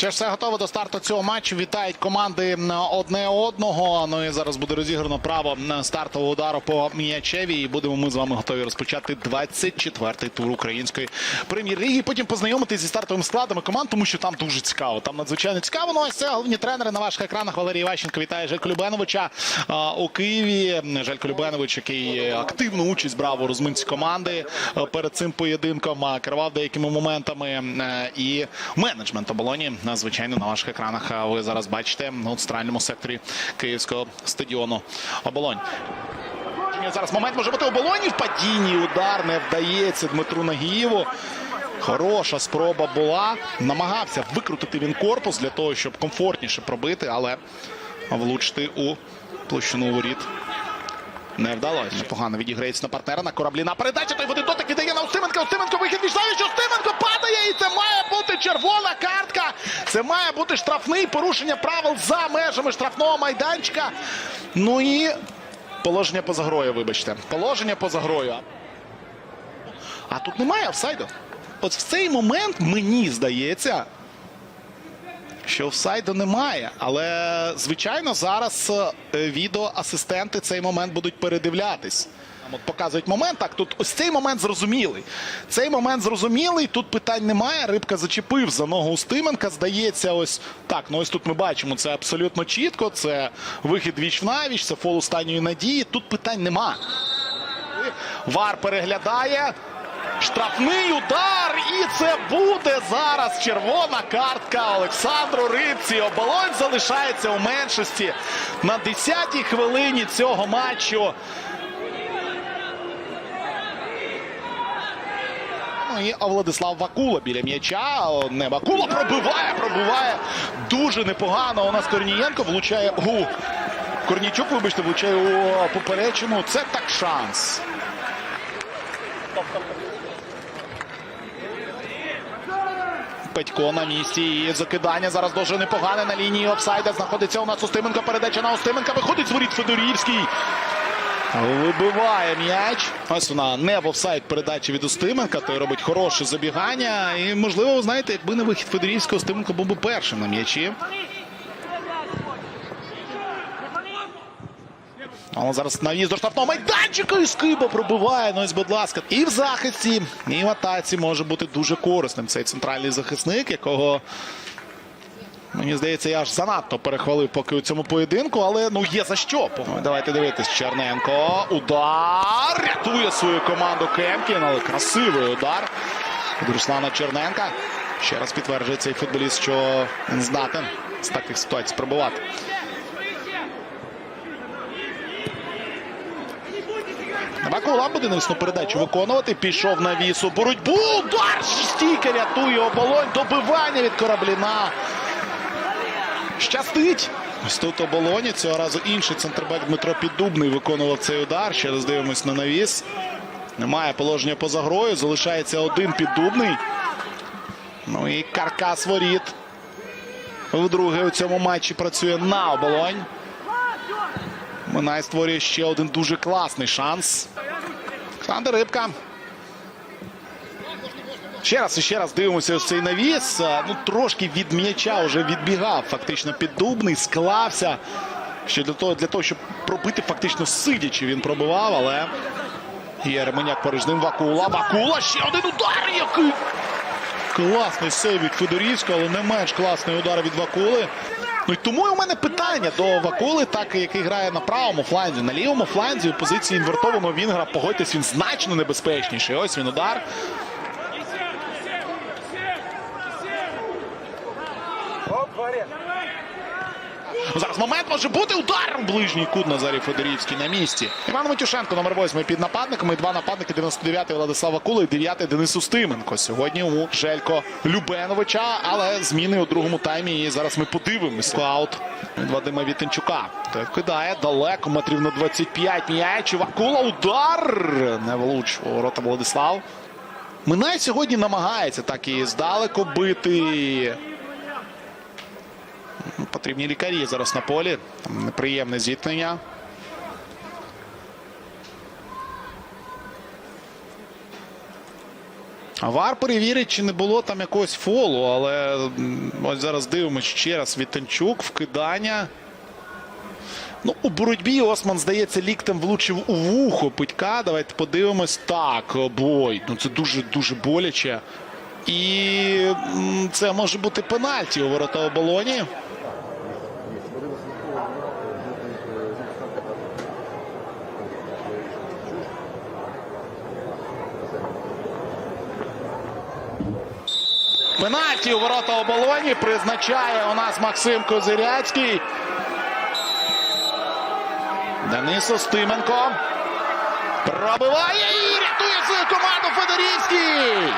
Ж все готово до старту цього матчу? Вітають команди одне одного. Ну і зараз буде розіграно право стартового удару по м'ячеві. І будемо ми з вами готові розпочати 24-й тур української прем'єр-ліги. Потім познайомитись зі стартовими складами команд, тому що там дуже цікаво. Там надзвичайно цікаво. Ну ось це головні тренери на ваших екранах. Валерій Іващенко вітає Желько Любеновича у Києві. Желько Любенович, який активну участь брав у розминці команди перед цим поєдинком, керував деякими моментами е, і менеджмент оболоні. А, Звичайно, на ваших екранах ви зараз бачите ну, у центральному секторі київського стадіону оболонь. Зараз момент може бути оболоні в падінні. Удар не вдається Дмитру Нагієву. Хороша спроба була. Намагався викрутити він корпус для того, щоб комфортніше пробити, але влучити у площину воріт. Не вдалося. Непогано відіграється на партнера на кораблі. На передача той води дотик віддає на Устименка. Устименко вихід що Устименко падає. І це має бути червона картка. Це має бути штрафний порушення правил за межами штрафного майданчика. Ну і положення поза грою, вибачте. Положення поза грою. А тут немає офсайду. От в цей момент мені здається, що офсайду немає. Але, звичайно, зараз е, відеоасистенти цей момент будуть передивлятись. От показують момент. Так, тут ось цей момент зрозумілий. Цей момент зрозумілий. Тут питань немає. Рибка зачепив за ногу Устименка. Здається, ось так. Ну ось тут ми бачимо. Це абсолютно чітко. Це вихід віч в навіч, це фол останньої надії. Тут питань нема. Вар переглядає. Штрафний удар, і це буде зараз червона картка Олександру Рибці. Оболонь залишається у меншості на 10-й хвилині цього матчу. І Владислав Вакула біля м'яча. Не Вакула пробиває, пробиває дуже непогано. У нас Корнієнко влучає у Корнічук, вибачте, влучає у поперечину. Це так шанс. Петько на місці. І закидання зараз дуже непогане на лінії офсайда. Знаходиться у нас Устименко. Передача на Устименка. Виходить з воріт Федорівський. Вибиває м'яч. Ось вона не в офсайд передачі від Устименка. Той робить хороше забігання. І, можливо, ви знаєте, якби не вихід Федорівського, Устименко був би першим на м'ячі. Але зараз навіз до штрафного майданчика і Скиба пробиває. Ну ось, будь ласка. І в захисті, і в атаці може бути дуже корисним цей центральний захисник, якого. Мені здається, я аж занадто перехвалив поки у цьому поєдинку, але ну є за що. Давайте дивитись. Черненко. Удар. Рятує свою команду Кемкін, але красивий удар від Руслана Черненка. Ще раз підтверджує цей футболіст, що він здатен з таких ситуацій пробивати. Вакула буде навісну передачу виконувати. Пішов на вісу. Боротьбу. Удар! Стійка рятує оболонь. Добивання від Корабліна. Щастить. Ось тут оболоні. Цього разу інший центрбек Дмитро Піддубний виконував цей удар. Ще раз дивимось на навіс. Немає положення поза грою. Залишається один піддубний. Ну і каркас воріт. Вдруге у цьому матчі працює на оболонь. Минай створює ще один дуже класний шанс. Олександр Рибка. Ще раз і ще раз дивимося ось цей навіс. Ну, трошки від м'яча вже відбігав. Фактично піддубний, склався. Ще для того, для того, щоб пробити, фактично сидячи, він пробивав, але є Ременяк поруч ним. Вакула. Вакула. Ще один удар. Який класний сейв від Федорівського, але не менш класний удар від Вакули. Ну і тому у мене питання до Вакули, так який грає на правому фланзі, на лівому фланзі у позиції інвертованого Вінгра. Погодьтесь, він значно небезпечніший. Ось він удар. Зараз момент може бути удар ближній кут Назарій Федорівський на місці. Іван Матюшенко, номер 8 під нападником. І два нападники 99-й Владислава Кула і 9-й Денис Устименко. Сьогодні у Желько Любеновича, але зміни у другому таймі. І зараз ми подивимось. Аут від Вадима Вітенчука. Той кидає далеко, метрів на 25 м'яч. Вакула удар. Не влучив у ворота Владислав. Минай сьогодні намагається так і здалеку бити. Потрібні лікарі зараз на полі. Там неприємне зіткнення. Вар перевірить, чи не було там якогось фолу, але ось зараз дивимося ще раз. Вітанчук, вкидання. Ну, у боротьбі Осман, здається, ліктем влучив у вухо Питька. Давайте подивимось. Так, бой. Ну це дуже-дуже боляче. І це може бути пенальті у ворота оболоні. Пенальті у ворота оболоні призначає у нас Максим Козиряцький. Денис Остименко. Пробиває і рятує свою команду Федорівський.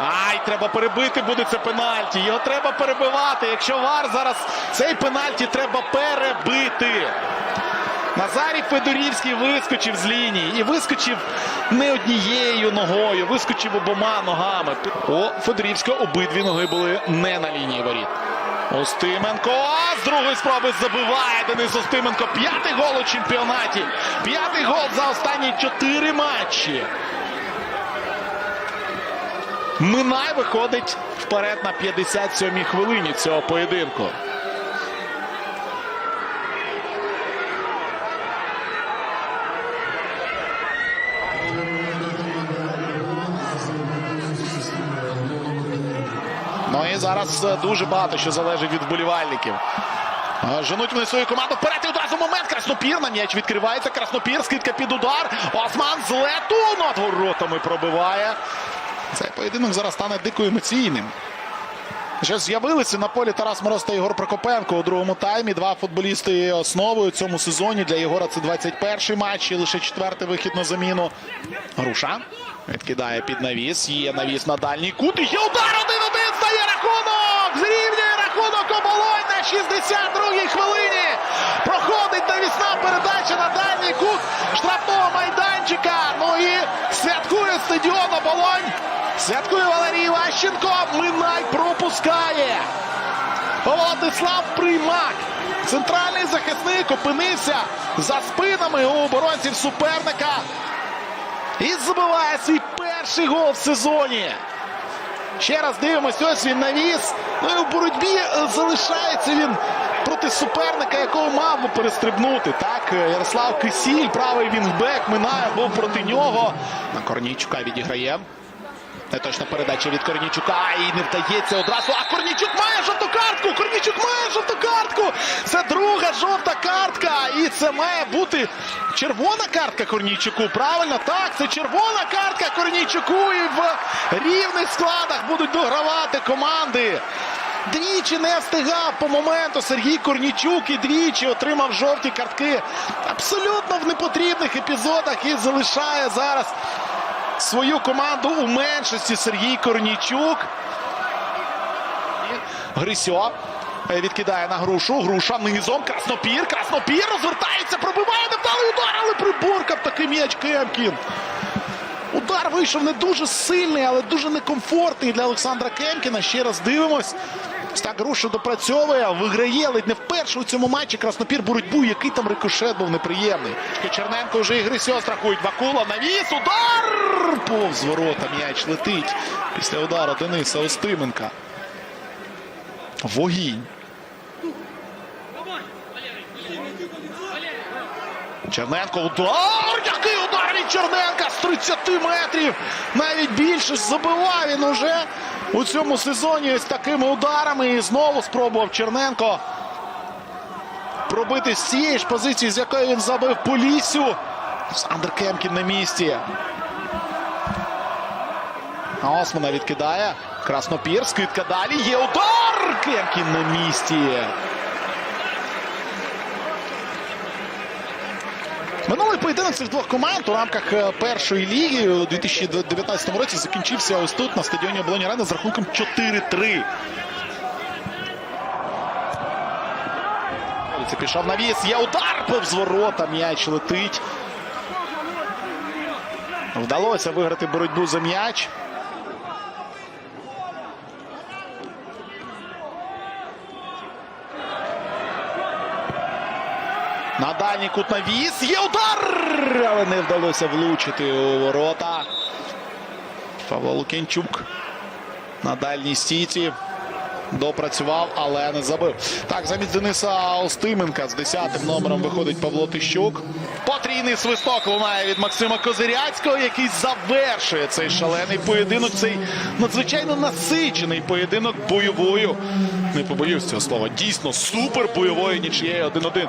Ай, треба перебити буде це пенальті. Його треба перебивати. Якщо вар зараз цей пенальті треба перебити. Назарій Федорівський вискочив з лінії і вискочив не однією ногою, вискочив обома ногами. У Федорівського обидві ноги були не на лінії воріт. Остименко а з другої спроби забиває Денис Остименко. П'ятий гол у чемпіонаті. П'ятий гол за останні чотири матчі. Минай виходить вперед на 57-й хвилині цього поєдинку. Ну і зараз е, дуже багато що залежить від вболівальників. Е, Женуть вони свою команду вперед і одразу момент. Краснопір на м'яч відкривається. Краснопір, скидка під удар. Осман з лету над воротами пробиває. Цей поєдинок зараз стане дико емоційним. Вже з'явилися на полі Тарас Мороз та Єгор Прокопенко у другому таймі. Два футболісти основою цьому сезоні. Для Єгора це 21-й матч і лише четвертий вихід на заміну. Груша відкидає під навіс. Є навіс на дальній кут. І удар 1-1. Стає рахунок. Зрівнює рахунок оболонь на 62-й хвилині. Проходить навісна передача на дальній кут штрафного майданчика. Ну і святкує стадіон оболонь. Святкує Валерій Ващенко. Минай пропускає. Владислав Приймак. Центральний захисник опинився за спинами у оборонців суперника. І забиває свій перший гол в сезоні. Ще раз дивимось, ось він навіс. Ну і в боротьбі е, залишається він проти суперника, якого мав би перестрибнути. Так, е, Ярослав Кисіль, правий вінгбек, минає, був проти нього. На Корнійчука відіграє. Неточна передача від Корнічука і не вдається одразу. А Корнічук має жовту картку! Корнічук має жовту картку! Це друга жовта картка. І це має бути червона картка Корнійчуку. Правильно? Так, це червона картка Корнійчуку. І в рівних складах будуть догравати команди. Двічі не встигав по моменту Сергій Корнічук і двічі отримав жовті картки. Абсолютно в непотрібних епізодах і залишає зараз свою команду у меншості Сергій Корнійчук. Грисьо е, відкидає на грушу. Груша низом. Краснопір. Краснопір розвертається, пробиває невдалий удар, але приборкав такий м'яч Кемкін. Удар вийшов не дуже сильний, але дуже некомфортний для Олександра Кемкіна. Ще раз дивимось. Ось Так груша допрацьовує, виграє ледь не вперше у цьому матчі Краснопір боротьбу, який там рикошет був неприємний. Черненко вже і Грисьо страхують. Бакула навіс. Удар! Повз ворота м'яч летить після удару Дениса Остименка. Вогінь. Черненко удар! Який удар від Черненка з 30 метрів! Навіть більше забивав він уже у цьому сезоні ось такими ударами. І знову спробував Черненко пробити з цієї ж позиції, з якої він забив по лісю. Олександр Кемкін на місці. Османа відкидає. Краснопір, скидка далі. Є удар! Кемкін на місці. Минулий поєдинок цих двох команд у рамках е, першої ліги у 2019 році закінчився ось тут на стадіоні Оболоні Арена з рахунком 4-3. Це пішов навіс. Є удар повз ворота. М'яч летить. Вдалося виграти боротьбу за м'яч. На дальній кут навіс. Є удар! Але не вдалося влучити у ворота. Павло Лук'янчук на дальній стійці. Допрацював, але не забив. Так, замість Дениса Остименка з 10-м номером виходить Павло Тищук. Потрійний свисток лунає від Максима Козиряцького, який завершує цей шалений поєдинок. Цей надзвичайно насичений поєдинок бойовою. Не побоюсь цього слова. Дійсно супер бойовою нічією 1-1.